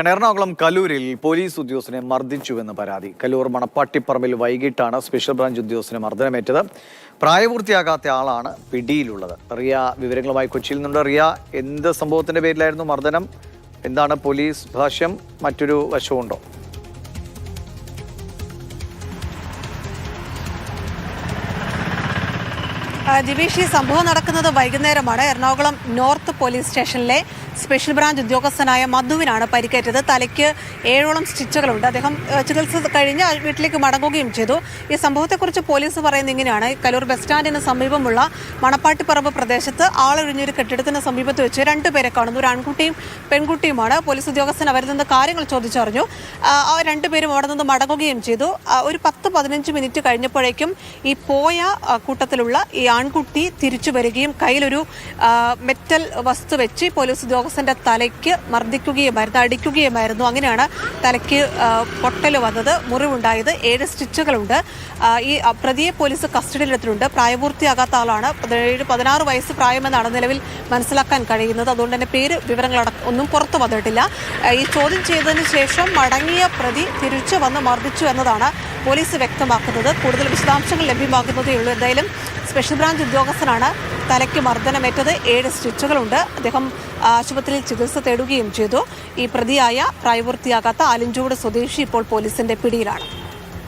Ernakulam കലൂരിൽ police ഉദ്യോഗസ്ഥനെ മർദ്ദിച്ചുവെന്ന് പരാതി. കലൂർ മണപ്പാട്ടിപ്പറമ്പിൽ വൈകിട്ടാണ് സ്പെഷ്യൽ ബ്രാഞ്ച് ഉദ്യോഗസ്ഥനെ മർദ്ദനമേറ്റത്. പ്രായപൂർത്തിയാകാത്ത ആളാണ് പിടിയിലുള്ളത്. റിയ വിവരങ്ങളുമായി കൊച്ചിയിൽ നിന്നുണ്ട് റിയ എന്ത് സംഭവത്തിന്റെ പേരിലായിരുന്നു മർദ്ദനം? എന്താണ് പോലീസ് ഭാഷ്യം? മറ്റൊരു വശമുണ്ടോ ദിവേഷ് ഈ സംഭവം നടക്കുന്നത് വൈകുന്നേരമാണ്. എറണാകുളം നോർത്ത് പോലീസ് സ്റ്റേഷനിലെ സ്പെഷ്യൽ ബ്രാഞ്ച് ഉദ്യോഗസ്ഥനായ മധുവിനാണ് പരിക്കേറ്റത്. തലയ്ക്ക് ഏഴോളം സ്റ്റിച്ചുകളുണ്ട്. അദ്ദേഹം ചികിത്സ കഴിഞ്ഞ് വീട്ടിലേക്ക് മടങ്ങുകയും ചെയ്തു. ഈ സംഭവത്തെക്കുറിച്ച് പോലീസ് പറയുന്നത് ഇങ്ങനെയാണ്. കലൂർ ബസ് സ്റ്റാൻഡിന് സമീപമുള്ള മണപ്പാട്ടിപ്പറമ്പ് പ്രദേശത്ത് ആളൊഴിഞ്ഞൊരു കെട്ടിടത്തിന് സമീപത്ത് വെച്ച് രണ്ടുപേരെ കാണുന്നു. ഒരു ആൺകുട്ടിയും പെൺകുട്ടിയുമാണ്. പോലീസ് ഉദ്യോഗസ്ഥൻ അവരിൽ നിന്ന് കാര്യങ്ങൾ ചോദിച്ചറിഞ്ഞു. ആ രണ്ടുപേരും അവിടെ നിന്ന് മടങ്ങുകയും ചെയ്തു. ഒരു പത്ത് പതിനഞ്ച് മിനിറ്റ് കഴിഞ്ഞപ്പോഴേക്കും ഈ പോയ കൂട്ടത്തിലുള്ള ഈ ആൺകുട്ടി തിരിച്ചു വരികയും കയ്യിലൊരു മെറ്റൽ വസ്തു വെച്ച് പോലീസ് ഉദ്യോഗസ്ഥന്റെ തലയ്ക്ക് മർദ്ദിക്കുകയുമായിരുന്നു അടിക്കുകയുമായിരുന്നു. അങ്ങനെയാണ് തലയ്ക്ക് പൊട്ടൽ വന്നത് മുറിവുണ്ടായത്. ഏഴ് സ്റ്റിച്ചുകളുണ്ട്. ഈ പ്രതിയെ പോലീസ് കസ്റ്റഡിയിലെടുത്തിട്ടുണ്ട്. പ്രായപൂർത്തിയാകാത്ത ആളാണ്. പതിനേഴ് പതിനാറ് വയസ്സ് പ്രായമെന്നാണ് നിലവിൽ മനസ്സിലാക്കാൻ കഴിയുന്നത്. അതുകൊണ്ട് തന്നെ പേര് വിവരങ്ങൾ ഒന്നും പുറത്തു വന്നിട്ടില്ല. ഈ ചോദ്യം ചെയ്തതിന് ശേഷം മടങ്ങിയ പ്രതി തിരിച്ചു വന്ന് മർദ്ദിച്ചു എന്നതാണ് പോലീസ് വ്യക്തമാക്കുന്നത്. കൂടുതൽ വിശദാംശങ്ങൾ ലഭ്യമാകുന്നതേ ഉള്ളൂ എന്തായാലും സ്പെഷ്യൽ ബ്രാഞ്ച് ഉദ്യോഗസ്ഥനാണ്. തലയ്ക്ക് മർദ്ദനമേറ്റത് ഏഴ് സ്റ്റിച്ചുകളുണ്ട്. അദ്ദേഹം ആശുപത്രിയിൽ ചികിത്സ തേടുകയും ചെയ്തു. ഈ പ്രതിയായ പ്രായപൂർത്തിയാകാത്ത ആലിഞ്ചൂട് സ്വദേശി ഇപ്പോൾ പോലീസിന്റെ പിടിയിലാണ്.